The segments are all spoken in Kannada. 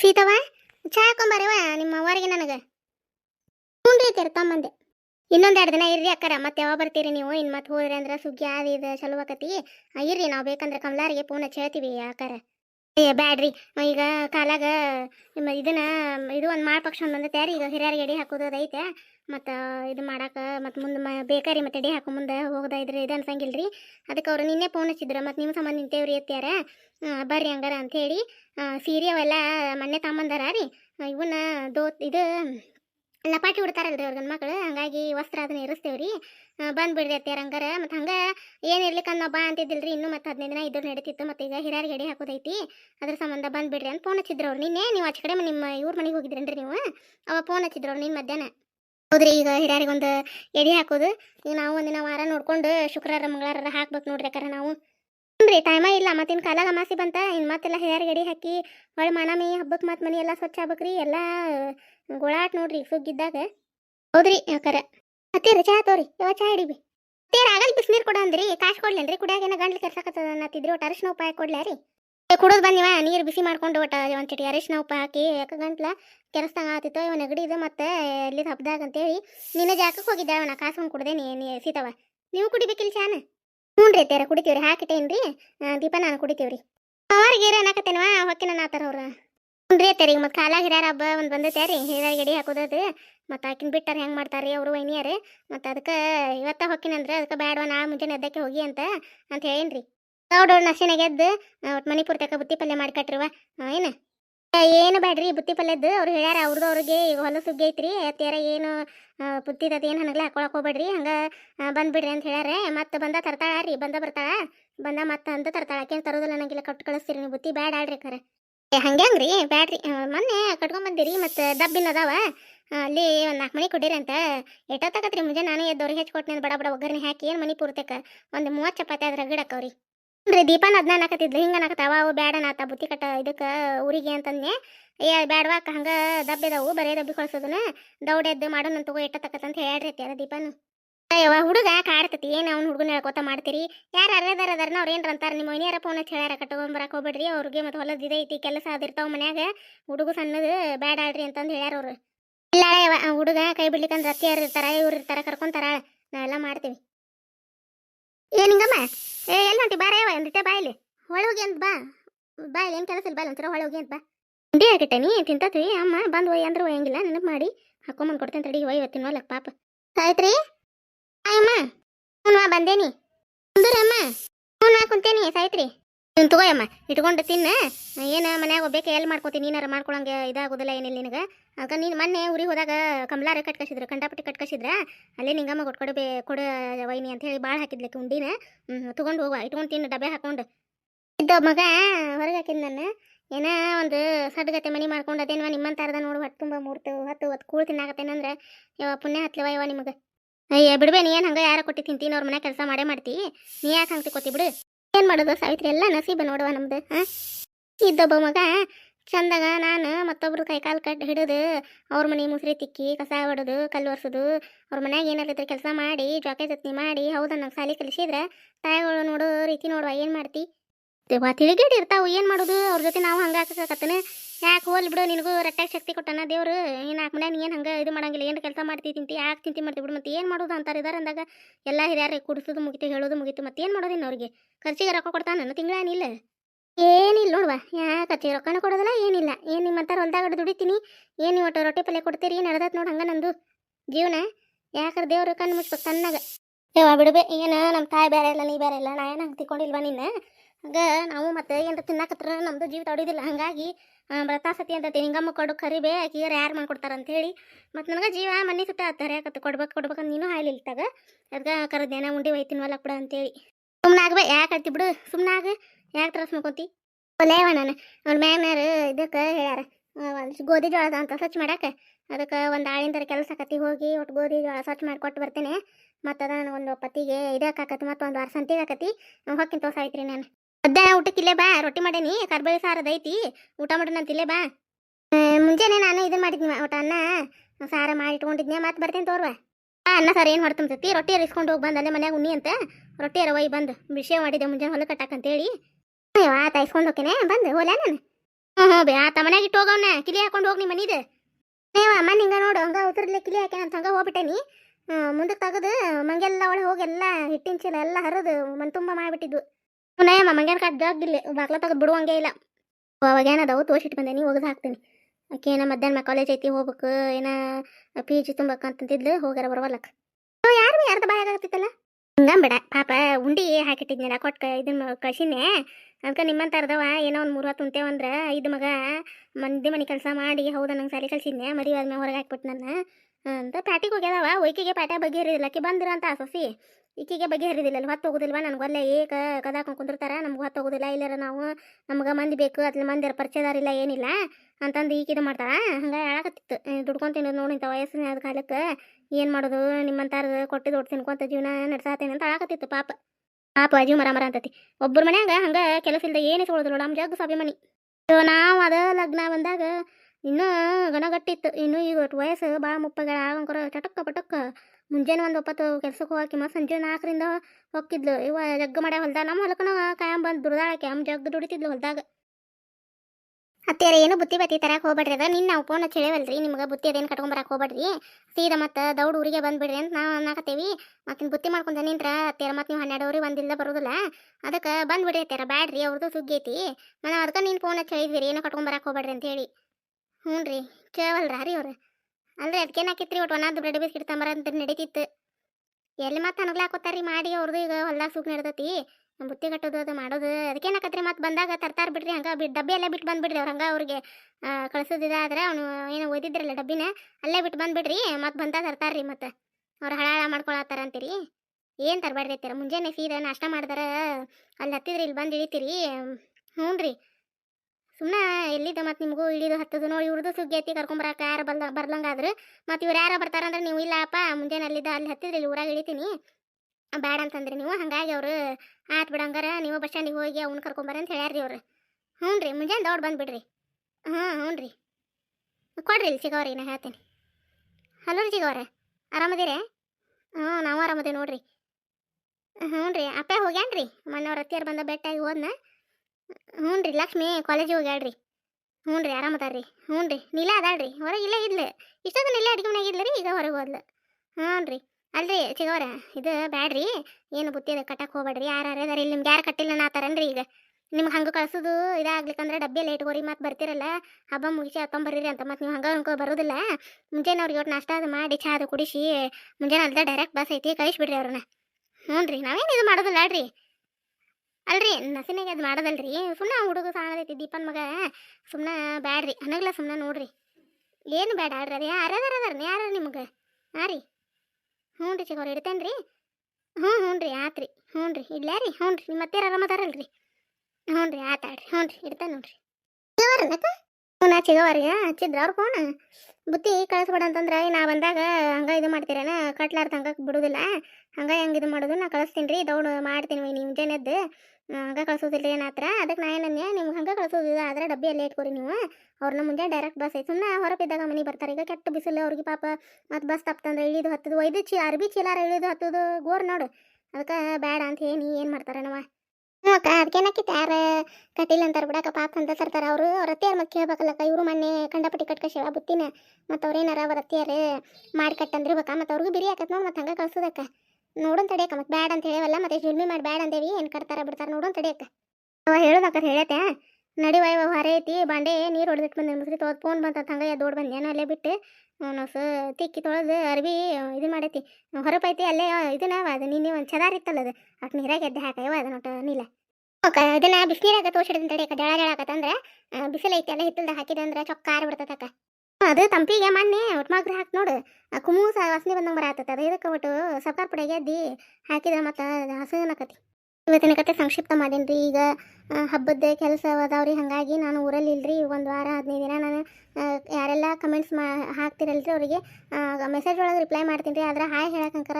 ಸೀತವ ಚಾ ಹಾಕೊಂಬಾರವ ನಿಮ್ಮ ಅವರಿಗೆ ನನಗೆ. ಹ್ಞೂ ರೀ ತಮ್ಮಂದೆ. ಇನ್ನೊಂದು ಎರಡು ದಿನ ಇರ್ರಿ ಅಕ್ಕಾರ, ಮತ್ತೆ ಯಾವಾಗ ಬರ್ತೀರಿ ನೀವು? ಇನ್ನು ಮತ್ತೆ ಹೋದ್ರಿ ಅಂದ್ರೆ ಸುಗ್ಗಿ ಅದು ಇದು, ಚಲೋ ಇರ್ರಿ, ನಾವು ಬೇಕಂದ್ರೆ ಕಮಲಾರಿಗೆ ಪೂನ ಹೇಳ್ತೀವಿ ಅಕ್ಕಾರ. ಏ ಬ್ಯಾಡ್ರಿ. ಈಗ ಕಾಲಾಗ ಇದನ್ನ ಇದು ಒಂದು ಮಾಡ ಪಕ್ಷ ಒಂದು ಬಂದೈತೆ ಈಗ ಹಿರಿಯರಿಗೆ ಎಡಿ ಹಾಕೋದು ಅದೈತೆ ಮತ್ತು ಇದು ಮಾಡಕ್ಕೆ ಮತ್ತು ಮುಂದೆ ಮ ಬೇಕಾರಿ ಮತ್ತು ಎಡಿ ಹಾಕೋ ಮುಂದೆ ಹೋಗೋದ ಇದ್ರಿ ಇದು ಅನ್ಸಂಗಿಲ್ರಿ. ಅದಕ್ಕೆ ಅವ್ರು ನಿನ್ನೆ ಫೋನ್ ಹಚ್ಚಿದ್ರು. ಮತ್ತು ನಿಮ್ಮ ಸಂಬಂಧ ನಿಂತೇವ್ರಿ ಎತ್ತ್ಯಾರ? ಆ, ಬರ್ರಿ ಹಂಗಾರ ಅಂಥೇಳಿ ಸೀರೆ ಅವೆಲ್ಲ ಮೊನ್ನೆ ತಗೊಂಬಂದಾರ ರೀ. ಇವನ್ನ ದೋ ಇದು ಲಪಾಟಿ ಉಡ್ತಾರಲ್ರಿ ಅವ್ರ ಗಂಡ್ಮಕ್ಳು ಹಂಗಾಗಿ ವಸ್ತ್ರ ಅದನ್ನ ಇರಿಸ್ತೇವ್ರಿ. ಬಂದು ಬಿಡ್ದೈತಿ ಹಂಗಾರ. ಮತ್ತು ಹಂಗೆ ಏನು ಇರ್ಲಿಕ್ಕೆ ನಾವು ಬಾ ಅಂತಿದ್ದಿಲ್ರಿ. ಇನ್ನೂ ಮತ್ತೆ ಹದಿನೈದು ದಿನ ಇದ್ರ ನಡೀತಿತ್ತು. ಮತ್ತು ಈಗ ಹಿರಿಯರಿಗೆ ಎಡೆ ಹಾಕೋದೈತಿ. ಅದ್ರ ಸಂಬಂಧ ಬಂದು ಬಿಡ್ರಿ ಅಂತ ಫೋನ್ ಹಚ್ಚಿದ್ರು ಅವ್ರು. ನಿನ್ನೆ ನೀವು ಆಚೆ ಕಡೆ ನಿಮ್ಮ ಇವ್ರ ಮನೆಗೆ ಹೋಗಿದ್ರೇನ್ರಿ ನೀವು? ಅವ ಫೋನ್ ಹಚ್ಚಿದ್ರು ಅವ್ರು ನಿನ್ನ ಮಧ್ಯಾಹ್ನ. ಹೌದ್ರಿ, ಈಗ ಹಿರಿಯರಿಗೆ ಒಂದು ಎಡೆ ಹಾಕೋದು. ಈಗ ನಾವು ಒಂದಿನ ವಾರ ನೋಡ್ಕೊಂಡು ಶುಕ್ರವಾರ, ಮಂಗಳವಾರ ಹಾಕ್ಬೇಕು ನೋಡ್ರಿ ಯಾಕಂದ್ರೆ ನಾವು. ಹ್ಞೂ ಟೈಮ ಇಲ್ಲ, ಮತ್ತಿನ ಕಾಲಾಗ ಅಮಾಸಿ ಬಂತ. ಇನ್ನು ಮತ್ತೆಲ್ಲ ಹೇರ್ ಗಡಿ ಹಾಕಿ ಹೊಳ್ಳಿ ಮಣಮಿ ಹಬ್ಬಕ್ಕೆ ಮತ್ತೆ ಮನೆ ಎಲ್ಲ ಸ್ವಚ್ಛ ಆಗ್ಬೇಕ್ರಿ. ಎಲ್ಲ ಗೋಳಾಟ್ ನೋಡ್ರಿ ಸುಗ್ಗಿದ್ದಾಗ. ಹೌದ್ರಿ ಯಾಕಾರ ಹತ್ತೀರ ಚಾ ತೋರಿ. ಯಾವ ಚಾ ಹಿಡಿಬಿ. ಹತ್ತೀರ ಆಗಲ್ ಬಿಸಿನೀರು ಕೊಡ ಅಂದ್ರಿ ಕಾಶ್ ಕೊಡ್ಲೇನ್ರಿ. ಕುಡಿಯಾಗ ಏನೋ ಗಂಟ್ಲು ಕೆರ್ಸಕತ್ತದ ಅನ್ನತ್ತಿದ್ರಿ. ಒಟ್ಟು ಅರಿಶಿನ ಉಪಾಯ ಹಾಕಿ ಕೊಡ್ಲಾ ರೀ ಬಂದಿವ ನೀರು ಬಿಸಿ ಮಾಡ್ಕೊಂಡು ಒಟ್ಟ ಒಂದು ಚಿಟಿ ಅರಿಶಿನ ಉಪ್ಪ ಹಾಕಿ, ಯಾಕ ಗಂಟ್ಲ ಕೆರೆಸ್ದಂಗೆ ಆತಿತ್ತು, ಇವ ನೆಗಡಿ ಇದು ಮತ್ತೆ ಎಲ್ಲಿದ್ ಹಬ್ಬದಾಗ ಅಂತೇಳಿ, ನಿನ್ನ ಜಾಕಕ್ಕೆ ಹೋಗಿದ್ದೆ ಅವನಾ ಕಾಸು ಕುಡ್ದೆ ನೀ ಸೀತವ ನೀವು ಕುಡಿಬೇಕಿಲ್ಲ ಚಾನ? ಹ್ಞೂ ರೀ ತೇರ ಕುಡಿತೀವ್ರಿ ಹಾಕಿಟ್ಟೇನು ರೀ ದೀಪ ನಾನು ಕುಡಿತೀವ್ರಿ. ಅವ್ರಿಗೆ ಏರ ಅನ್ನಕತ್ತೇನವ, ಹೊಕ್ಕಿನ ನಾತಾರ ಅವ್ರು. ಹ್ಞೂ ರೀ ಈಗ ಮತ್ತು ಕಾಲಾಗ ಹಿರಿಯರ ಹಬ್ಬ ಒಂದು ಬಂದೈತೆ ರೀ ಹಿರಿಯರಿಗೆ ಎಡಿ ಹಾಕೋದದು. ಮತ್ತು ಆಕಿನ ಬಿಟ್ಟಾರ ಹೆಂಗೆ ಮಾಡ್ತಾರೆ ಅವರು ವೈನಿಯರು. ಮತ್ತು ಅದಕ್ಕೆ ಇವತ್ತ ಹೊಕ್ಕಿನಂದ್ರೆ ಅದಕ್ಕೆ ಬೇಡವ ನಾ ಮುಂಜಾನೆ ಎದ್ದಕ್ಕೆ ಹೋಗಿ ಅಂತ ಅಂತ ಹೇಳೇನ್ರಿ ದೌಡೋಳು ನಶೆನಾಗ ಎದ್ದು ಒಟ್ಟು ಮಣಿಪುರ್ ತಕ ಬುತ್ತಿ ಪಲ್ಯ ಮಾಡಿ ಕಟ್ರಿವ. ಏನು? ಏನು ಬೇಡ್ರಿ ಬುತ್ತಿ ಪಲ್ಯದ್ದು. ಅವ್ರು ಹೇಳ್ಯಾರ ಅವ್ರದ್ದು ಅವ್ರಿಗೆ ಹೊಲ ಸುಗ್ಗಿ ಐತ್ರಿ. ಅತ್ಯಾರ ಏನು ಬುತ್ತಿದ ಏನು ಹಣಗ್ಲೆ ಹಾಕೊಳಕ್ ಹೋಗ್ಬೇಡ್ರಿ. ಹಂಗೆ ಬಂದ್ಬಿಡ್ರಿ ಅಂತ ಹೇಳ್ಯಾರ. ಮತ್ತೆ ಬಂದ ತರ್ತಾಳ ರೀ, ಬಂದ ಬರ್ತಾಳ. ಬಂದ ಮತ್ತೆ ಅಂತ ತರ್ತಾಳ. ಆಕೇನು ತರೋದಿಲ್ಲ ನಂಗಿಲ್ಲ ಕಟ್ಟು ಕಳಿಸ್ತೀರಿ ನೀವು ಬುತ್ತಿ, ಬ್ಯಾಡ ಆಡ್ರಿ ಖರೆ. ಹಂಗ್ಯಾಂಗ್ರಿ ಬ್ಯಾಡ್ರಿ. ಮೊನ್ನೆ ಮೊನ್ನೆ ಕಟ್ಕೊಂಬಂದಿರಿ ಮತ್ತು ದಬ್ಬಿನ ಅದಾವ. ಅಲ್ಲಿ ಒಂದು ನಾಲ್ಕು ಮನೆ ಕೊಡಿರಿ ಅಂತ. ತಗತ್ರಿ ಮುಂಜಾನೆ ನಾನೇ ಎದ್ದವ್ರಿಗೆ ಹೆಚ್ಚು ಬಡ ಬಡ ಒಗ್ಗರಣೆ ಹಾಕಿ, ಏನು ಮನಿ ಪೂರ್ತಕ. ಒಂದು ಮೂವತ್ತು ಚಪಾತಿ ಅದ್ರ ಗಿಡಕ್ಕವ್ರಿ ರೀ ದೀಪಾನ ಅದನ್ನ ಅನ್ನಕತ್ತಿದ್ಲು, ಹಿಂಗೆ ಅನ್ನಕತ್ತಾವ, ಅವು ಬೇಡ ನಾತ ಬುತ್ತಿ ಕಟ್ಟ ಇದಕ್ಕೆ ಊರಿಗೆ ಅಂತಂದೆ ಏ ಹಂಗೆ ದಬ್ಬಿದವು, ಬರೇ ದಬ್ಬಿ ಕಳ್ಸೋದನ್ನ. ದೌಡ್ ಎದ್ದು ಮಾಡೋಣ ತಗೋ ಎಟ್ಟ ಅಂತ ಹೇಳ್ರಿ ಅದ ದೀಪಾನು. ಅಯ್ಯವ ಹುಡುಗ ಕಾಡ್ತತಿ, ಏನು ಅವ್ನು ಹುಡುಗನ ಹೇಳ್ಕೊತ ಮಾಡ್ತೀರಿ? ಯಾರು ಅರ್ಧದಾರ ಅದಾರನ ಅವ್ರು ಏನ್ರ ಅಂತಾರೆ, ನಿಮ್ಮ ಮನೆಯಾರ ಫೋನ್ ಹಚ್ಚಿ ಹೇಳ್ಯಾರ ಕಟ್ಕೊಂಬರಕ್ಕೆ ಹೋಗ್ಬೇಡ್ರಿ, ಅವ್ರಿಗೆ ಮತ್ತೆ ಹೊಲದ ಐತಿ, ಕೆಲಸ ಅದಿರ್ತಾವ ಮನ್ಯಾಗ. ಹುಡುಗ ಸಣ್ಣದು ಬೇಡ ಅಲ್ರಿ ಅಂತಂದು ಹೇಳ್ಯಾರ ಅವ್ರು. ಇಲ್ಲ ಹುಡುಗ ಕೈ ಬಿಡ್ಲಿಕ್ಕಂದ್ರೆ ಅತ್ತಿಯಾರು ಇರ್ತಾರ, ಇವ್ರು ಇರ್ತಾರ, ಕರ್ಕೊಂತಾರ ನಾವೆಲ್ಲ ಮಾಡ್ತೀವಿ. ಏನಿಂಗಮ್ಮ ಏ ಎಲ್ಲ ಹೊಂಟಿ ಬಾರ ಯಾವ ಒಂದಿಟ್ಟೆ ಬಾಯಲ್ಲಿ ಒಳಗೆ ಅಂತ ಬಾ. ಬಾಯಿಲಿ ಏನು ಕೆಲಸ ಇಲ್ಲ. ಬಾಯಿಲಿ ಒಂಥರ ಒಳಗೆ ಅಂತ ಬಾ. ಉಂಡಿ ಹಾಕಿಟ್ಟೇನಿ ತಿಂತತ್ವಿ. ಅಮ್ಮ, ಬಂದು ಒಯ್ ಅಂದ್ರೆ ಒಯ್ಯಂಗಿಲ್ಲ ನೆನಪು ಮಾಡಿ. ಹಾಕೊಂಬಂದು ಕೊಡ್ತೇನೆ ತಡಿ ಒಯ್ ಇವತ್ತಿನ ನೋಲಕ್ ಪಾಪ. ಆಯ್ತ್ರಿ? ಅಮ್ಮ ಹ್ಞೂ ಬಂದೇನಿ. ಅಮ್ಮ. ಹ್ಞೂ ಕುಂತೇನಿ. ಸಾಯ್ತ್ರಿ. ನೀನು ತಗೋಯಮ್ಮ. ಇಟ್ಕೊಂಡು ತಿನ್ನ. ಏನು, ಮನ್ಯಾಗ ಒಬ್ಬೇಕೆ ಎಲ್ಲಿ ಮಾಡ್ಕೋತೀನಿ ನೀನಾರ ಮಾಡ್ಕೊಳಂಗೆ ಇದಾಗೋದಿಲ್ಲ ಏನಿಲ್ಲ ನಿನಗೆ. ಆಗ ನೀನು ಮೊನ್ನೆ ಊರಿಗೆ ಹೋದಾಗ ಕಮಲಾರ ಕಟ್ಕಸಿದ್ರು, ಕಂಡಾಪಟ್ಟಿ ಕಟ್ಕಸಿದ್ರ, ಅಲ್ಲೇ ನಿಂಗಮ್ಮ ಕೊಟ್ಕೊಡು ಬೇ, ಕೊಡು ವೈನಿ ಅಂತ ಹೇಳಿ ಭಾಳ ಹಾಕಿದ್ಲಕ್ಕೆ ಉಂಡಿನ. ತೊಗೊಂಡು ಹೋಗುವ, ಇಟ್ಕೊಂಡು ತಿನ್ನು ಡಬ್ಬೆ ಹಾಕೊಂಡು. ಇದ್ದ ಮಗ ಹೊರಗೆ ಹಾಕಿದ್ ನಾನು ಏನ ಒಂದು ಸಡ್ಗತೆ ಮನಿ ಮಾಡ್ಕೊಂಡು ಅದೇನವ ನಿಮ್ಮಂತಾರದ ನೋಡು, ಹೊಟ್ಟು ತುಂಬ ಮೂರ್ತು, ಹತ್ತು ಹೊತ್ತು ಕೂಳು ತಿನ್ನಾಕತ್ತೇನಂದ್ರೆ ಯಾವ ಪುಣ್ಯ ಹತ್ಲವ ಯಾವ ನಿಮಗೆ. ಅಯ್ಯ, ಬಿಡ್ಬೇ, ನೀ ಏನು ಹಂಗೆ ಯಾರ ಕೊಟ್ಟಿ ತಿಂತೀನಿ ಅವ್ರ ಮನೆ ಕೆಲಸ ಮಾಡೇ ಮಾಡ್ತಿ? ನೀ ಯಾಕೆ ಹಂಗೆ ತಿಕ್ಕೋತಿ ಬಿಡು? ಏನು ಮಾಡೋದು, ಸಾವಿತ್ರಿ, ಎಲ್ಲ ನಸೀಬ ನೋಡುವ ನಮ್ದು ಹಾಂ ಇದ್ದೊಬ್ಬ ಮಗ ಚಂದಾಗ ನಾನು ಮತ್ತೊಬ್ರು ಕೈಕಾಲು ಕಟ್ಟಿ ಹಿಡಿದು ಅವ್ರ ಮನೆ ಮುಸ್ರಿ ತಿಕ್ಕಿ ಕಸ ಹೊಡೆದು ಕಲ್ಲು ಒರೆಸೋದು. ಅವ್ರ ಮನ್ಯಾಗ ಏನಾರ ಕೆಲಸ ಮಾಡಿ ಜೋಕೆ ಜತ್ನಿ ಮಾಡಿ, ಹೌದು ನಂಗೆ ಸಾಲಿ ಕಲಿಸಿದ್ರೆ? ತಾಯಿಗಳು ನೋಡೋ, ರೀತಿ ನೋಡುವ ಏನು ಮಾಡ್ತಿ? ದೇವ ತಿಳಿಗೇಡಿ ಇರ್ತಾವು, ಏನು ಮಾಡೋದು? ಅವ್ರ ಜೊತೆ ನಾವು ಹಂಗೆ ಹಾಕಕತ್ತನ ಯಾಕೆ ಹೋಲ್ ಬಿಡು, ನಿನಗೂ ರಟ್ಟಾಗ ಶಕ್ತಿ ಕೊಟ್ಟನ ದೇವ್ರು. ಏನು ನಾಲ್ಕು ಮನ್ಯಾಗ ಏನು ಹಂಗೆ ಇದು ಮಾಡಂಗಿಲ್ಲ, ಏನು ಕೆಲಸ ಮಾಡ್ತಿ, ತಿಂತಿ, ಯಾಕೆ ತಿಂತಿ ಮಾಡ್ತಿ ಬಿಡು ಮತ್ತೆ ಏನು ಮಾಡೋದು ಅಂತಾರೆ ಇದಾರೆ ಅಂದಾಗ ಎಲ್ಲ ಹಿರಿಯರು ಕುಡಿಸೋದು ಮುಗಿತು, ಹೇಳೋದು ಮುಗಿತು, ಮತ್ತೆ ಏನು ಮಾಡೋದಿನ ಅವ್ರಿಗೆ? ಖರ್ಚಿಗೆ ರೊಕ್ಕ ಕೊಡ್ತಾನ ತಿಂಗಳೇನಿಲ್ಲ ಏನಿಲ್ಲ ನೋಡುವ, ಯಾಕೆ ಖರ್ಚಿಗೆ ರೊಕ್ಕನ ಕೊಡೋದಿಲ್ಲ, ಏನಿಲ್ಲ. ಏನು ನಿಮ್ಮ ಅಂತಾರೆ ಹೊಲ್ದಾಗ ದುಡಿತೀನಿ, ಏನು ಒಟ್ಟು ರೊಟ್ಟಿ ಪಲ್ಯ ಕೊಡ್ತೀರಿ ನಡೆದತ್ ನೋಡಿ ಹಂಗೆ ನಂದು ಜೀವನ. ಯಾಕಂದ್ರೆ ದೇವ್ರ ಕಣ್ಣು ಮುಚ್ಬೇಕು ತನ್ನಾಗ ಯವ್ವ ಬಿಡುಬೆ, ಏನು ನಮ್ಮ ತಾಯಿ ಬೇರೆ ಇಲ್ಲ, ನೀ ಬೇರೆ ಇಲ್ಲ, ನಾ ಏನು ಹಂಗೆ ತಿಕ್ಕೊಂಡಿಲ್ವ ನಿನ್ನ? ಹಂಗೆ ನಾವು ಮತ್ತೆ ಏನಾರ ತಿನ್ನಕತ್ರ ನಮ್ಮದು ಜೀವ ತಡಿದಿಲ್ಲ ಹಂಗಾಗಿ ವ್ರತ ಸತಿ ಅಂತ ಹಿಂಗಮ್ಮ ಕೊಡು, ಕರಿಬೇ ಆಕಿಗಾರ ಯಾರು ಮಾಡ್ಕೊಡ್ತಾರೆ ಅಂತೇಳಿ ಮತ್ತು ನನಗೆ ಜೀವ ಮನೆ ಸುತ್ತ ಆತಾರೆ ಯಾಕತ್ತು ಕೊಡ್ಬೇಕು ಕೊಡ್ಬೇಕಂತ ನೀನು ಹಾಯ್ಲಿಲ್ತಾಗ ತಗ ಅದಕ್ಕೆ ಕರೆದೇನ ಉಂಡಿ ಒಯ್ತೀನವಲ್ಲ ಕೂಡ ಅಂತೇಳಿ ಸುಮ್ಮನಾಗ್ಬೇ ಯಾಕೆ ಹೇಳ್ತಿ ಬಿಡು ಸುಮ್ಮನಾಗ ಯಾಕೆ ತ್ರಾಸ ಮಾಡ್ಕೊತಿ? ಒಲ್ಲೇವ ನಾನು. ಅವ್ರ ಮ್ಯಾಮ್ನಾರು ಇದಕ್ಕೆ ಹೇಳ್ಯಾರ ಗೋಧಿ ಜೋಳದ ಅಂತ ಸ್ವಚ್ಛ ಮಾಡಕ್ಕೆ ಅದಕ್ಕೆ ಒಂದು ಆಳಿಂದ ಕೆಲಸ ಆಕತಿ, ಹೋಗಿ ಒಟ್ಟು ಗೋಧಿ ಜೋಳ ಸ್ವಚ್ಛ ಮಾಡಿಕೊಟ್ಟು ಬರ್ತೇನೆ. ಮತ್ತು ಅದ ಒಂದು ಪತ್ತಿಗೆ ಇದಕ್ಕಾಕತಿ ಮತ್ತು ಒಂದು ವಾರ ಸಂತಿಗೆ ಆಕತಿ. ಹೊಕ್ಕಿನ ತೋಸ ಐತ್ರಿ ನಾನು. ಮಧ್ಯಾಹ್ನ ಊಟಕ್ಕೆ ಇಲ್ಲೇ ಬಾ, ರೊಟ್ಟಿ ಮಾಡೇನಿ ಕರ್ಬೇಳಿ ಅದೈತಿ ಊಟ ಮಾಡೋಣ ಅಂತ ಇಲ್ಲೇ ಬಾ. ಮುಂಜಾನೆ ನಾನು ಇದನ್ನ ಮಾಡಿದ್ನಿ ಒಟ್ಟು ಅನ್ನ, ಸಾರ ಮಾಡಿ ಇಟ್ಕೊಂಡಿದ್ನೆ ಮತ್ತೆ ಬರ್ತೇನೆ ತೋರ್ವ. ಅನ್ನ ಸಾರು ಏನು ಹೊಡ್ತಂತತಿ ರೊಟ್ಟಿ ಇಸ್ಕೊಂಡು ಹೋಗಿ ಬಂದು ಅಲ್ಲೇ ಮನ್ಯಾಗ ಉಣ್ಣಿ ಅಂತ. ರೊಟ್ಟಿ ಒಯ್ ಬಂದು ವಿಷಯ ಮಾಡಿದೆ ಮುಂಜಾನೆ ಹೊಲ ಕಟ್ಟಾಕಂತೇಳಿ ಆತ ಇಸ್ಕೊಂಡು ಹೋಗ್ತೇನೆ. ಬಂದು ಹೋಲ ನಾನು? ಹ್ಞೂ ಹ್ಞೂ ಬೇ, ಆತ ಮನ್ಯಾಗ ಇಟ್ಟು ಹೋಗವ್ನ. ಕಿಲಿ ಹಾಕೊಂಡು ಹೋಗಿ ನಿಮ್ಮ ಮನೀದು ನೀವು ಅಮ್ಮ ನೋಡು, ಹಂಗ ಉತ್ತರಲೆ ಕಿಲಿ ಹಾಕ್ಯಾನ ಅಂತ ಹಂಗ ಹೋಗ್ಬಿಟ್ಟೇನಿ. ಮುಂದಕ್ಕೆ ತೆಗೆದು, ಮಂಗೆಲ್ಲ ಒಳಗೆ ಹೋಗಿ ಎಲ್ಲ ಹಿಟ್ಟಿನ ಚೀಲ ಎಲ್ಲ ಹರಿದು, ಮನ್ ತುಂಬ ಮಾಡಿಬಿಟ್ಟಿದ್ವು. ನಯಮ್ಮ ಮಂಗ್ಯಾನ ಕಾಟ್ ಜಾಗಿಲ್ಲ ಬಾಗ್ಲ ತೆಗೆದು ಬಿಡುವಂಗೆ ಇಲ್ಲ. ಅವಾಗ ಏನದವು ತೋರಿಸಿಟ್ಟು ಬಂದೇನಿ ಒಗೆದು ಹಾಕ್ತೀನಿ. ಆಕೆ ಏನ ಮಧ್ಯಾಹ್ನ ಕಾಲೇಜ್ ಐತಿ, ಹೋಗ್ಬೇಕು, ಏನ ಪಿ ಜಿ ತುಂಬಕ್ಕಂತಿದ್ಲು ಹೋಗ್ಯಾರ ಬರವಲ್ಲಕ್ ಯಾರು ಯಾರ್ದು ಬಾಯಾಗ ಆಗ್ತಿತ್ತಲ್ಲ? ಹಂಗಂಬೇಡ ಪಾಪ ಉಂಡಿ ಹಾಕಿಟ್ಟಿದ್ನಲ್ಲ ಕೊಟ್ಟು ಇದನ್ನ ಕಸಿನೇ ಅದಕ್ಕೆ ನಿಮ್ಮಂತಾರ್ದವ, ಏನೋ ಒಂದು ಮೂರು ಹೊತ್ತು ಉಂತೇವಂದ್ರೆ ಐದು ಮಗ ಮಂದಿ ಮನೆ ಕೆಲಸ ಮಾಡಿ ಹೌದಾ ನಂಗೆ ಸಾಲಿ ಕಳ್ಸಿದ್ನೆ ಮರಿ ಆದ್ಮೇಲೆ ಹೊರಗೆ ಹಾಕ್ಬಿಟ್ಟು ನನ್ನ. ಅಂತ ಪ್ಯಾಟಿಗೆ ಹೋಗ್ಯದವ ಒಯ್ಕಿಗೆ ಪ್ಯಾಟ ಬಗ್ಗೆ ಇರಲಿಲ್ಲಕ್ಕೆ ಬಂದಿರೋ ಅಂತ ಸೊಸಿ ಈಕಿಗೆ ಬಗೆಹರಿದಿಲ್ಲ ಅಲ್ಲಿ ಹೊತ್ತು ಹೋಗುದಿಲ್ವಾ? ನನಗೆ ಒಲ್ಲೆ ಏಕ ಕದಾಕೊಂಡು ಕುಂದಿರ್ತಾರ? ನಮ್ಗೆ ಹೊತ್ತು ಹೋಗುದಿಲ್ಲ. ಇಲ್ಲಾರ ನಾವು ನಮ್ಗೆ ಮಂದಿ ಬೇಕು ಅದ್ರಲ್ಲಿ ಮಂದಿರ ಪರಿಚಯದಾರಿಲ್ಲ ಏನಿಲ್ಲ. ಅಂತಂದು ಈಕಿದು ಮಾಡ್ತಾರೆ. ಹಂಗೆ ಹೇಳಕತ್ತಿತ್ತು. ದುಡ್ಕೊಂತೀನಿ ನೋಡಿ ಇಂಥ ವಯಸ್ಸಿನ ಅದು ಕಾಲಕ್ಕೆ ಏನು ಮಾಡೋದು? ನಿಮ್ಮಂತಾರ ಕೊಟ್ಟಿದ್ದು ಒಟ್ಟು ತಿನ್ಕೊಂತ ಜೀವನ ನಡೆಸಾತೇನೆ ಅಂತ ಹೇಳಕತ್ತಿತ್ತು ಪಾಪ. ಪಾಪ ಅಜೀವ್ ಮರ ಮರ ಅಂತತಿ ಒಬ್ಬರ ಮನ್ಯಾಗ ಹಂಗೆ ಕೆಲಸ ಇಲ್ಲದೆ ಏನು ಇಸ್ಕೊಳ್ಳೋದಿಲ್ಲ ನಮ್ಮ ಜಗ್ ಸಭೆ ಮನಿ ನಾವು ಅದ ಲಗ್ನ ಬಂದಾಗ ಇನ್ನೂ ಗಣಗಟ್ಟಿತ್ತು ಇನ್ನು ಈಗ ವಯಸ್ಸು ಭಾಳ ಮುಪ್ಪಗಳ ಆಗಂಕರ ಚಟಕ್ಕ ಪಟಕ್ಕ ಮುಂಜಾನೆ ಒಂದು ಒಪ್ಪತ್ತು ಕೆಲ್ಸಕ್ಕೆ ಹೋಗಾಕಿ ಮತ್ತು ಸಂಜೆ ನಾಲ್ಕರಿಂದ ಹೋಗ್ತಿದ್ಲು ಇವ ಜಗ್ಗ ಮಾಡ್ಯ ಹೊಲ್ದಾಗ. ನಮ್ಮ ಹೊಲಕ್ಕನ ಕಾಯಂ ಬಂದು ದುಡ್ದಾಳಕ್ಕೆ ಅಮ್ಮ ಜಗ್ಗ ದುಡಿತಿದ್ಲು ಹೊಲ್ದಾಗ. ಅತ್ತೇರ ಏನು ಬುತ್ತಿ ಬತ್ತಿ ತರಕ್ಕೆ ಹೋಗ್ಬೇಡ್ರಿ ಅದ. ನಿನ್ನ ನಾವು ಫೋನ್ ಹಚ್ಚಿ ಹೇಳವಲ್ರಿ. ನಿಮ್ಗೆ ಬುತ್ತಿ ಅದೇನು ಕಟ್ಕೊಂಬರಕ್ಕೆ ಹೋಗ್ಬೇಡ್ರಿ. ಸೀದಾ ಮತ್ತು ದೌಡ್ ಊರಿಗೆ ಬಂದ್ಬಿಡ್ರಿ ಅಂತ ನಾವು ಅನ್ನಕತ್ತೀವಿ. ಮತ್ತಿನ ಬುತ್ತಿ ಮಾಡ್ಕೊಂಡು ನಿಂತ್ರ ಅತ್ತೇರ ಮತ್ತು ನೀವು ಹನ್ನೆರಡುವರೆ ಬಂದಿಲ್ಲ ಬರೋದಿಲ್ಲ. ಅದಕ್ಕೆ ಬಂದ್ಬಿಡ್ರಿ ಅತ್ತೇರ ಬ್ಯಾಡ್ರಿ ಅವ್ರದ್ದು ಸುಗ್ಗಿ ಐತಿ. ನಾನು ಅದಕ್ಕೆ ನೀನು ಫೋನ್ ಹಚ್ಚಿ ಹೇಳಿದ್ವಿ ಏನು ಕಟ್ಕೊಂಬರಕ್ಕೆ ಹೋಗ್ಬೇಡ್ರಿ ಅಂತ ಹೇಳಿ. ಹ್ಞೂ ರೀ ಕೇಳವಲ್ರ ರೀ ಅವ್ರು ಅಲ್ರಿ ಅದಕ್ಕೇನು ಹಾಕಿತ್ರಿ ಒಟ್ಟು ಒಣದ್ದು ಬ್ರೆಡ್ ಬಿಸ್ಕಿಟ್ ತಂಬರ ಅಂತ ನಡೀತಿತ್ತು. ಎಲ್ಲಿ ಮತ್ತೆ ಅನುಗ್ಲಾಕೋತಾರಿ ಮಾಡಿ ಅವ್ರದ್ದು ಈಗ ಹೊಲ್ದಾಗ ಸೂಕ್ ನಡ್ದತಿ. ಬುತ್ತಿ ಕಟ್ಟೋದು ಅದು ಮಾಡೋದು ಅದಕ್ಕೇನು ಹಾಕತ್ರಿ ಮತ್ತೆ ಬಂದಾಗ ತರ್ತಾರ ಬಿಡ್ರಿ ಹಂಗೆ ಬಿಟ್ಟು ಡಬ್ಬಿ ಎಲ್ಲ ಬಿಟ್ಟು ಬಂದ್ಬಿಡ್ರಿ ಅವ್ರು ಹಂಗೆ ಅವ್ರಿಗೆ ಕಳಿಸೋದಿದಾದ್ರೆ ಅವನು ಏನು ಓದಿದ್ರಲ್ಲ ಡಬ್ಬಿನ ಅಲ್ಲೇ ಬಿಟ್ಟು ಬಂದ್ಬಿಡ್ರಿ ಮತ್ತೆ ಬಂದ ತರ್ತಾರ್ರಿ ಮತ್ತೆ ಅವ್ರು ಹಳ ಹಳ ಮಾಡ್ಕೊಳತ್ತಾರ ಅಂತೀರಿ. ಏನು ತರಬೇಡ್ರಿ ಮುಂಜಾನೆ ಸೀದಾ ನಾಷ್ಟ ಮಾಡಿದಾರ ಅಲ್ಲಿ ಹತ್ತಿದ್ರಿ ಇಲ್ಲಿ ಬಂದು ಇಳಿತೀರಿ. ಹ್ಞೂ ರೀ ಸುಮ್ಮನೆ ಎಲ್ಲಿದ್ದ ಮತ್ತೆ ನಿಮಗೂ ಇಳಿದು ಹತ್ತದು ನೋಡಿ ಇವ್ರದ್ದು ಸುಗ್ಗಿ ಐತಿ ಕರ್ಕೊಂಬರಕ ಯಾರು ಬರ್ಲ ಬರ್ಲಂಗಾದ್ರೆ. ಮತ್ತು ಇವ್ರು ಯಾರು ಬರ್ತಾರಂದ್ರೆ ನೀವು ಇಲ್ಲಪ್ಪ ಮುಂಜಾನೆ ಅಲ್ಲಿದ್ದ ಅಲ್ಲಿ ಹತ್ತಿದ್ರೆ, ಇಲ್ಲಿ ಊರಾಗ ಇಳಿತೀನಿ. ಬ್ಯಾಡ ಅಂತಂದ್ರೆ ನೀವು, ಹಾಗಾಗಿ ಅವರು ಆತ್ ಬಿಡಂಗಾರ, ನೀವು ಬಸ್ ಸ್ಟ್ಯಾಂಡಿಗೆ ಹೋಗಿ ಅವ್ನು ಕರ್ಕೊಂಬರ ಅಂತ ಹೇಳ್ಯಾರ್ರಿ ಅವ್ರು. ಹ್ಞೂ ರೀ, ಮುಂಜಾನೆ ದೌಡ್ ಬಂದುಬಿಡ್ರಿ. ಹಾಂ ಹ್ಞೂ ರೀ. ಕೊಡ್ರಿ ಇಲ್ಲಿ ಸಿಗೋರಿ, ನಾ ಹೇಳ್ತೀನಿ. ಹಲೋ ರೀ ಸಿಗೋರೆ ಆರಾಮದಿರೇ? ಹ್ಞೂ, ನಾವು ಆರಾಮದೇವಿ ನೋಡ್ರಿ. ಹ್ಞೂ ರೀ, ಅಪ್ಪ ಹೋಗ್ಯಾನ್ರಿ? ಮೊನ್ನೆವ್ರ ಅತ್ತಿಯರು ಬಂದ ಬೆಟ್ಟಾಗಿ ಹೋದ್ನ. ಹ್ಞೂ ರೀ ಲಕ್ಷ್ಮಿ ಕಾಲೇಜಿಗೆ ಹೋಗ್ಯಾಳ್ರಿ. ಹ್ಞೂ ರೀ ಆರಾಮದಾರ್ರಿ ಹ್ಞೂ ರೀ, ನೀಲ ಅದಾಳ್ರಿ. ಹೊರಗೆ ಇಲ್ಲೇ ಇದ್ಲು. ಇಷ್ಟೊಂದು ಇಲ್ಲೇ ಅಡುಗೆ ಮನೆಯಾಗ ರೀ, ಈಗ ಹೊರಗೆ ಹೋದ್ಲು. ಹ್ಞೂ ರೀ. ಅಲ್ರಿ ಸಿಗೋರ ಇದು ಬ್ಯಾಡ್ರಿ. ಏನು ಬುತ್ತಿ ಅದ ಕಟ್ಟಕ್ಕೆ ಹೋಗ್ಬೇಡ್ರಿ. ಯಾರು ಅದಾರ ಇಲ್ಲಿ ನಿಮ್ಗೆ ಯಾರು ಕಟ್ಟಿಲ್ಲ ನಾತಾರನ್ರಿ ಈಗ. ನಿಮ್ಗೆ ಹಂಗೆ ಕಳ್ಸೋದು ಇದಾಗ್ಲಿಕ್ಕಂದ್ರೆ ಡಬ್ಬಿಯಲ್ಲಿ ಇಟ್ಕೋರಿ ಮತ್ತೆ ಬರ್ತಿರಲ್ಲ. ಹಬ್ಬ ಮುಗಿಸಿ ಹತ್ತೊಂಬರ್ರಿ ಅಂತ ಮತ್ತೆ ನೀವು ಹಂಗೆ ಅನ್ಕೋ ಬರೋದಿಲ್ಲ. ಮುಂಜಾನೆ ಅವ್ರಿಗೆ ಒಟ್ಟು ನಾಷ್ಟ ಅದು ಮಾಡಿ ಚಾ ಅದು ಕುಡಿಸಿ ಮುಂಜಾನೆ ಅಲ್ದ ಡೈರೆಕ್ಟ್ ಬಸ್ ಐತಿ ಕಳಿಸ್ಬಿಡ್ರಿ ಅವ್ರನ್ನ. ಹ್ಞೂ ರೀ, ನಾವೇನು ಇದು ಮಾಡೋದಿಲ್ಲ ಅಲ್ರಿ ಅಲ್ರಿ ನಸಿನಾಗ ಅದು ಮಾಡೋದಲ್ರಿ. ಸುಮ್ಮನೆ ಹುಡುಗ ಸಾಣದೈತಿ ದೀಪನ್ ಮಗ. ಸುಮ್ಮನೆ ಬ್ಯಾಡ್ರಿ ಅನಗ್ಲ ಸುಮ್ಮನೆ ನೋಡ್ರಿ. ಏನು ಬೇಡ ಅಲ್ರಿ ಅದು. ಯಾರ್ಯಾರ ಅದಾರ ಯಾರು ನಿಮ್ಗೆ? ಹಾಂ ರೀ. ಹ್ಞೂ ರೀ ಚಿಕ್ಕವ್ರು, ಇಡ್ತೇನೆ ರೀ. ಹ್ಞೂ ಹ್ಞೂ ರೀ, ಆತು ರೀ. ಹ್ಞೂ ರೀ ಇಡ್ಲಾ ರೀ? ಹ್ಞೂ ರೀ ನಿಮ್ಮ ಮತ್ತೆ ಆರಾಮದಾರಲ್ರಿ ಹ್ಞೂ ರೀ ಆತಾಡ್ರಿ ಹ್ಞೂ ರೀ, ಇಡ್ತೇನೆ ನೋಡ್ರಿ. ಹ್ಞೂ ನಾ ಚಿಗವರಿಗೆ ಹಚ್ಚಿದ್ರ ಅವ್ರ ಫೋನ್? ಬುತ್ತಿ ಕಳಿಸ್ಬೇಡ ಅಂತಂದ್ರೆ ನಾ ಬಂದಾಗ ಹಂಗೆ ಇದು ಮಾಡ್ತೀರೇನ? ಕಟ್ಲಾರ್ದ ಹಂಗೆ ಬಿಡುದಿಲ್ಲ. ಹಂಗೆ ಹೆಂಗೆ ಇದು ಮಾಡೋದು? ನಾ ಕಳಿಸ್ತೀನಿ ರೀ ದೌಡ್ ಮಾಡ್ತೀನಿ ನೀವು ಮುಂಜಾನೆ ಹಂಗ ಕಳ್ಸೋದಿಲ್ಲ ಏನಾತ್ರ ಅದಕ್ಕೆ ನಾ ಏನನ್ಯ ನಿಮ್ಗೆ ಹಂಗೆ ಕಳ್ಸೋದಿಲ್ಲ ಆದರೆ ಡಬ್ಬಿಯಲ್ಲಿ ಇಟ್ಕೊರಿ ನೀವು. ಅವ್ರನ್ನ ಮುಂದೆ ಡೈರೆಕ್ಟ್ ಬಸ್ ಐತೆ ಸುಮ್ಮನೆ ಹೊರಬಿದ್ದಾಗ ಮನೆ ಬರ್ತಾರೆ. ಈಗ ಕೆಟ್ಟ ಬಿಸಿಲು, ಅವ್ರಿಗೆ ಪಾಪ ಮತ್ತು ಬಸ್ ತಪ್ಪಂದ್ರೆ ಇಳಿದು ಹತ್ತದು. ಒಯ್ದು ಚಿ, ಅರ್ಬಿ ಚೀಲಾರ ಇಳಿದು ಹತ್ತದು ಗೋರ್ ನೋಡು. ಅದಕ್ಕೆ ಬೇಡ ಅಂತ ಹೇಳಿ ಏನು ಮಾಡ್ತಾರೆ ನಮ್ಮ ಹ್ಞೂ ಅಕ್ಕ ಅದಕ್ಕೇನಕ್ಕಿತ್ತು ಯಾರು ಕಟ್ಟಿಲ್ಲ ಅಂತಾರೆ ಬಿಡಕ್ಕ ಪಾಪ ಅಂತ ತರ್ತಾರೆ ಅವರು. ಅವ್ರ ಅತ್ತಿಯಾರ ಮತ್ತೆ ಕೇಳ್ಬೇಕಲ್ಲಕ್ಕ ಇವರು ಮೊನ್ನೆ ಕಂಡಪಟ್ಟಿ ಕಟ್ಕಶಿವ ಬುತ್ತಿನ. ಮತ್ತು ಅವ್ರೇನಾರ ಅವ್ರ ಅತ್ತಿಯಾರು ಮಾಡಿ ಕಟ್ಟಂದ್ರಿಬೇಕ ಮತ್ತು ಅವ್ರಿಗೂ ಬಿರಿ ಹಾಕತ್ ನೋಡಿ ಮತ್ತು ಹಂಗೆ ಕಳ್ಸೋದಕ್ಕ. ನೋಡೋನ್ ತಡಿಯಕ್ಕ ಮತ್ತೆ ಬ್ಯಾಡ ಅಂತ ಹೇಳವಲ್ಲ ಮತ್ತೆ ಜುಲ್ಮಿ ಮಾಡಿ ಬ್ಯಾಡ ಅಂದೇವಿ, ಏನು ಕಟ್ತಾರ ಬಿಡ್ತಾರೆ ನೋಡೋನ್ ತಡಿಯಕ್ಕ ಅವ ಹೇಳೋದಕ್ಕ ಹೇಳತ್ತೆ ನಡಿವ ಇವ ಹೊರ ಐತಿ, ಬಾಂಡೆ ನೀರು ಹೊಡೆದಿಟ್ಟು ಬಂದೆ ಮುಸ್ರಿ ತೊಳೆದು ಫೋನ್ ಬಂತ ಹಂಗೆ ದೊಡ್ಡ ಬಂದೆ, ಏನೋ ಅಲ್ಲೇ ಬಿಟ್ಟು. ನಾವು ತಿಕ್ಕಿ ತೊಳೆದು ಅರ್ವಿ ಇದು ಮಾಡೈತಿ. ಹೊರಪೈತಿ ಅಲ್ಲೇ ಇದನ್ನ ಅದು ನಿನ್ನೆ ಒಂದು ಚದಾರ ಇತ್ತಲ್ಲ ಅದು, ಅಟ್ ನೀರಾಗ ಎದ್ದು ಹಾಕಯ್ಯವ ಅದನ್ನ ನೋಟ ನೀಲ. ಇದನ್ನ ಬಿಸಿನೀರಾಗ ತೋರ್ಸಿಡ್ತೀನಿ ತಡಿಯಕ್ಕ ಜಳ ಜಳಕತ್ತಂದ್ರೆ ಬಿಸಿಲು ಐತಿ ಎಲ್ಲ ಹಿತ್ತಲ್ದ ಹಾಕಿದೆ ಅಂದ್ರೆ ಚೊಕ್ಕ ಆರ್ ಬಿಡ್ತತಕ್ಕ ಅದು ತಂಪಿಗೆ ಮೊನ್ನೆ ಒಟ್ಮಾಗ್ರ ಹಾಕಿ ನೋಡು. ಕುಮೂಸ ವಾಸನೆ ಬಂದಂಗೆ ಅದು ಇದಕ್ಕೆ ಒಟ್ಟು ಸಪ್ತಾರ ಪುಡಿಗೆ ಎದ್ದಿ ಹಾಕಿದ್ರೆ ಮತ್ತು ಹಸುನಕತಿ ಇವತ್ತಿನ ಕತೆ ಸಂಕ್ಷಿಪ್ತ ಮಾಡೀನಿ ಈಗ ಹಬ್ಬದ ಕೆಲಸ ಅದಾವ್ರಿ. ಹಾಗಾಗಿ ನಾನು ಊರಲ್ಲಿ ಇಲ್ರಿ ಒಂದು ವಾರ, ಹದಿನೈದು ದಿನ ನಾನು ಯಾರೆಲ್ಲ ಕಮೆಂಟ್ಸ್ ಮಾ, ಹಾಕ್ತಿರಲ್ರಿ ಅವರಿಗೆ ಮೆಸೇಜ್ ಒಳಗೆ ರಿಪ್ಲೈ ಮಾಡ್ತೀನಿ ರೀ. ಆದ್ರೆ ಹಾಯ್ ಹೇಳಕ್ಕಂಕರ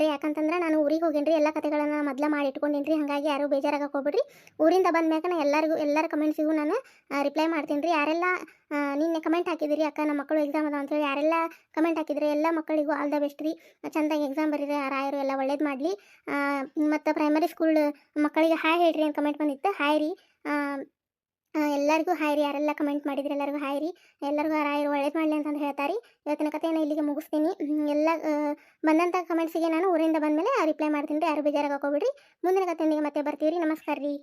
ರೀ ಯಾಕಂತಂದ್ರೆ ನಾನು ಊರಿಗೆ ಹೋಗೇನ್ರಿ. ಎಲ್ಲ ಕತೆಗಳನ್ನ ಮೊದಲ ಮಾಡಿ ಇಟ್ಕೊಂಡಿನ್ರಿ ಹಾಗಾಗಿ ಯಾರು ಬೇಜಾರಾಗಕ್ಕೆ ಹೋಗ್ಬಿಡ್ರಿ. ಊರಿಂದ ಬಂದ ಮ್ಯಾಕ ಎಲ್ಲರಿಗೂ, ಎಲ್ಲರ ಕಮೆಂಟ್ಸಿಗೂ ನಾನು ರಿಪ್ಲೈ ಮಾಡ್ತೀನಿ ರೀ ಯಾರೆಲ್ಲ ನಿನ್ನೆ ಕಮೆಂಟ್ ಹಾಕಿದಿರಿ ಅಕ್ಕ, ನಮ್ಮ ಮಕ್ಕಳು ಎಕ್ಸಾಮ್ ಅದಾವ ಅಂತೇಳಿ. ಯಾರೆಲ್ಲ ಕಮೆಂಟ್ ಹಾಕಿದ್ರಿ ಎಲ್ಲ ಮಕ್ಕಳಿಗೂ ಆಲ್ ದ ಬೆಸ್ಟ್ ರೀ. ಚಂದಾಗಿ ಎಕ್ಸಾಮ್ ಬರೀರಿ ರಾಯರು ಎಲ್ಲ ಒಳ್ಳೇದು ಮಾಡಲಿ. ಮತ್ತು ಪ್ರೈಮರಿ ಸ್ಕೂಲ್ ಮಕ್ಕಳಿಗೆ ಹಾಯ್ ಹೇಳ್ರಿ ಅಂತ ಕಮೆಂಟ್ ಬಂದಿತ್ತು. ಹಾಯ್ ರೀ. ಎಲ್ಲರಿಗೂ ಹಾಯ್ ರೀ. ಯಾರೆಲ್ಲ ಕಮೆಂಟ್ ಮಾಡಿದ್ರೆ ಎಲ್ಲರಿಗೂ ಹಾಯ್ ರೀ. ಎಲ್ಲರಿಗೂ ರಾಯರು ಒಳ್ಳೇದು ಮಾಡಲಿ ಅಂತಂದು ಹೇಳ್ತಾರೆ. ಇವತ್ತಿನ ಕಥೆಯನ್ನು ಇಲ್ಲಿಗೆ ಮುಗಿಸ್ತೀನಿ. ಎಲ್ಲ ಬಂದಂಥ ಕಮೆಂಟ್ಸಿಗೆ ನಾನು ಊರಿಂದ ಬಂದಮೇಲೆ ರಿಪ್ಲೈ ಮಾಡ್ತೀನಿ ರೀ. ಯಾರು ಬೇಜಾರಾಗಿ ಹಾಕೋಬಿಡ್ರಿ. ಮುಂದಿನ ಕಥೆಯೊಂದಿಗೆ ಮತ್ತೆ ಬರ್ತೀವಿ ರೀ. ನಮಸ್ಕಾರ ರೀ.